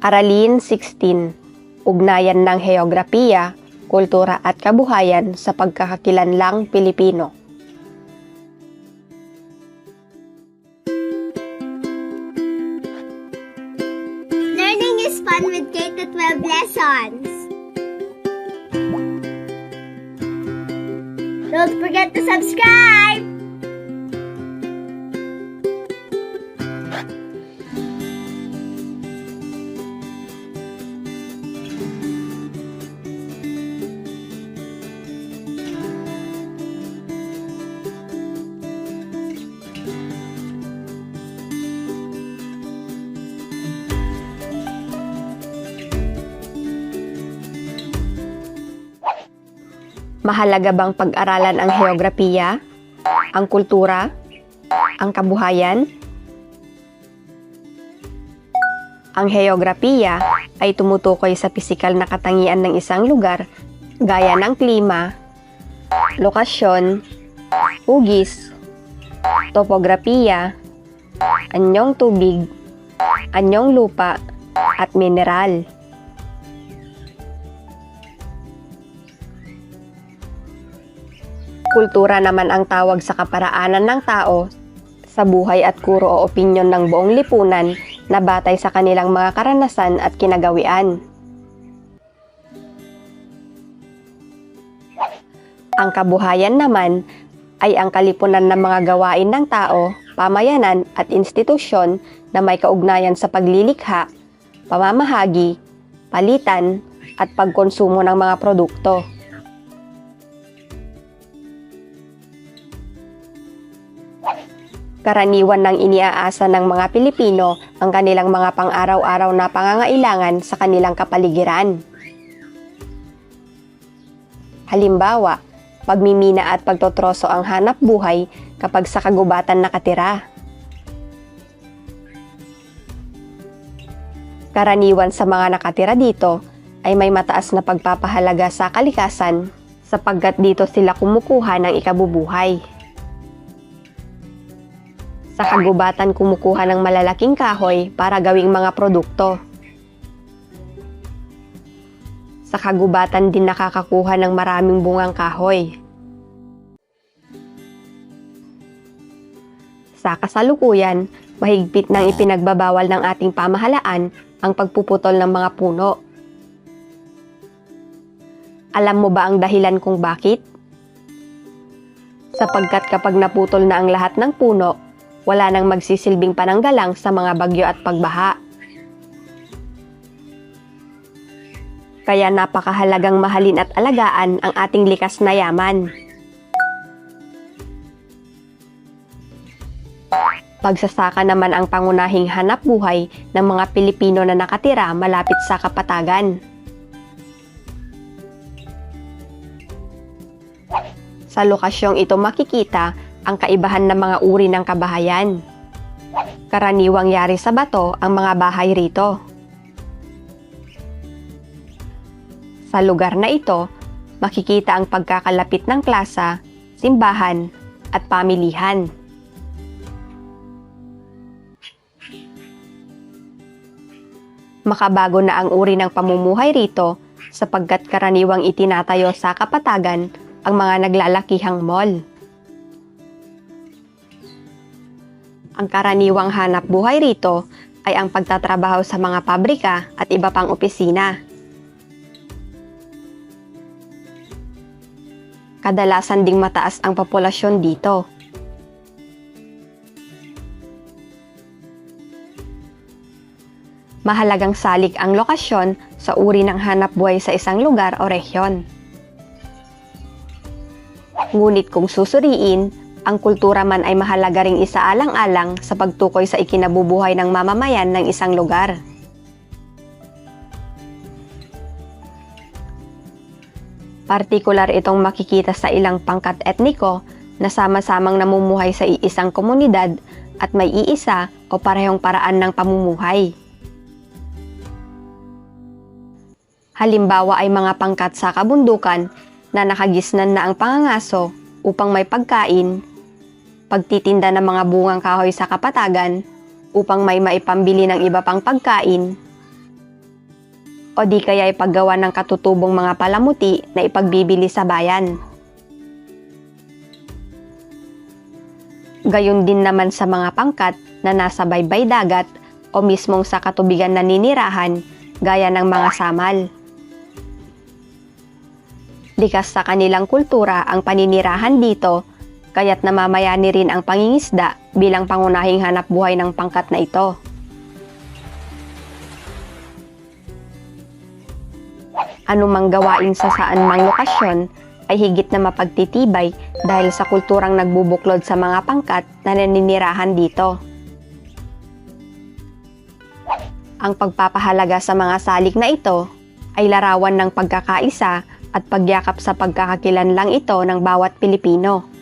Aralin 16. Ugnayan ng Heograpiya, Kultura at Kabuhayan sa Pagkakakilanlang Pilipino. Learning is fun with K to 12 lessons. Don't forget to subscribe. Mahalaga bang pag-aralan ang heograpiya, ang kultura, ang kabuhayan? Ang heograpiya ay tumutukoy sa pisikal na katangian ng isang lugar gaya ng klima, lokasyon, hugis, topografiya, anyong tubig, anyong lupa, at mineral. Kultura naman ang tawag sa kaparaanan ng tao sa buhay at kuro o opinyon ng buong lipunan na batay sa kanilang mga karanasan at kinagawian. Ang kabuhayan naman ay ang kalipunan ng mga gawain ng tao, pamayanan at institusyon na may kaugnayan sa paglilikha, pamamahagi, palitan at pagkonsumo ng mga produkto. Karaniwan ng iniaasa ng mga Pilipino ang kanilang mga pang-araw-araw na pangangailangan sa kanilang kapaligiran. Halimbawa, pagmimina at pagtotroso ang hanap buhay kapag sa kagubatan nakatira. Karaniwan sa mga nakatira dito ay may mataas na pagpapahalaga sa kalikasan sapagkat dito sila kumukuha ng ikabubuhay. Sa kagubatan kumukuha ng malalaking kahoy para gawing mga produkto. Sa kagubatan din nakakakuha ng maraming bungang kahoy. Sa kasalukuyan, mahigpit nang ipinagbabawal ng ating pamahalaan ang pagpuputol ng mga puno. Alam mo ba ang dahilan kung bakit? Sapagkat kapag naputol na ang lahat ng puno, wala nang magsisilbing pananggalang sa mga bagyo at pagbaha. Kaya napakahalagang mahalin at alagaan ang ating likas na yaman. Pagsasaka naman ang pangunahing hanap buhay ng mga Pilipino na nakatira malapit sa kapatagan. Sa lokasyong ito makikita ang kaibahan ng mga uri ng kabahayan. Karaniwang yari sa bato ang mga bahay rito. Sa lugar na ito, makikita ang pagkakalapit ng klasa, simbahan, at pamilihan. Makabago na ang uri ng pamumuhay rito sapagkat karaniwang itinatayo sa kapatagan ang mga naglalakihang mall. Ang karaniwang hanap buhay rito ay ang pagtatrabaho sa mga pabrika at iba pang opisina. Kadalasan ding mataas ang populasyon dito. Mahalagang salik ang lokasyon sa uri ng hanap buhay sa isang lugar o rehiyon. Ngunit kung susuriin, ang kultura man ay mahalaga ring isaalang-alang sa pagtukoy sa ikinabubuhay ng mamamayan ng isang lugar. Partikular itong makikita sa ilang pangkat etniko na sama-samang namumuhay sa iisang komunidad at may iisa o parehong paraan ng pamumuhay. Halimbawa ay mga pangkat sa kabundukan na nakagisnan na ang pangangaso upang may pagkain, pagtitinda ng mga bungang kahoy sa kapatagan upang may maipambili ng iba pang pagkain, o di kaya ipaggawa ng katutubong mga palamuti na ipagbibili sa bayan. Gayon din naman sa mga pangkat na nasa baybay dagat o mismong sa katubigan na ninirahan gaya ng mga samal. Likas sa kanilang kultura ang paninirahan dito, kaya't namamayani rin ang pangingisda bilang pangunahing hanap buhay ng pangkat na ito. Anumang gawain sa saan mang lokasyon ay higit na mapagtitibay dahil sa kulturang nagbubuklod sa mga pangkat na naninirahan dito. Ang pagpapahalaga sa mga salik na ito ay larawan ng pagkakaisa at pagyakap sa pagkakakilanlang ito ng bawat Pilipino.